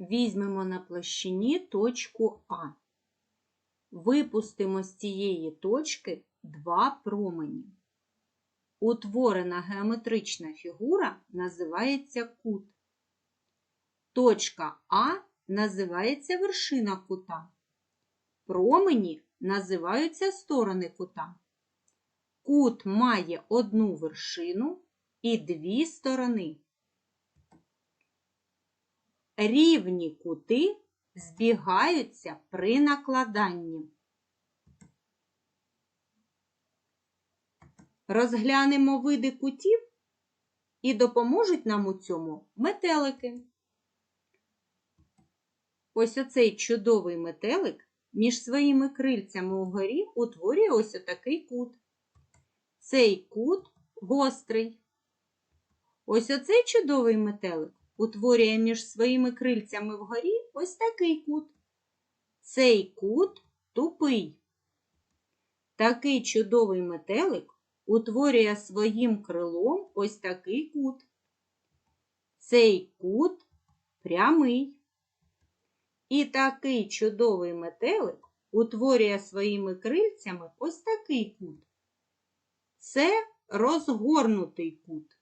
Візьмемо на площині точку А. Випустимо з цієї точки два промені. Утворена геометрична фігура називається кут. Точка А називається вершина кута. Промені називаються сторони кута. Кут має одну вершину і дві сторони. Рівні кути збігаються при накладанні. Розглянемо види кутів і допоможуть нам у цьому метелики. Ось оцей чудовий метелик між своїми крильцями угорі утворює ось отакий кут. Цей кут гострий. Ось оцей чудовий метелик утворює між своїми крильцями вгорі ось такий кут. Цей кут тупий. Такий чудовий метелик утворює своїм крилом ось такий кут. Цей кут прямий. І такий чудовий метелик утворює своїми крильцями ось такий кут. Це розгорнутий кут.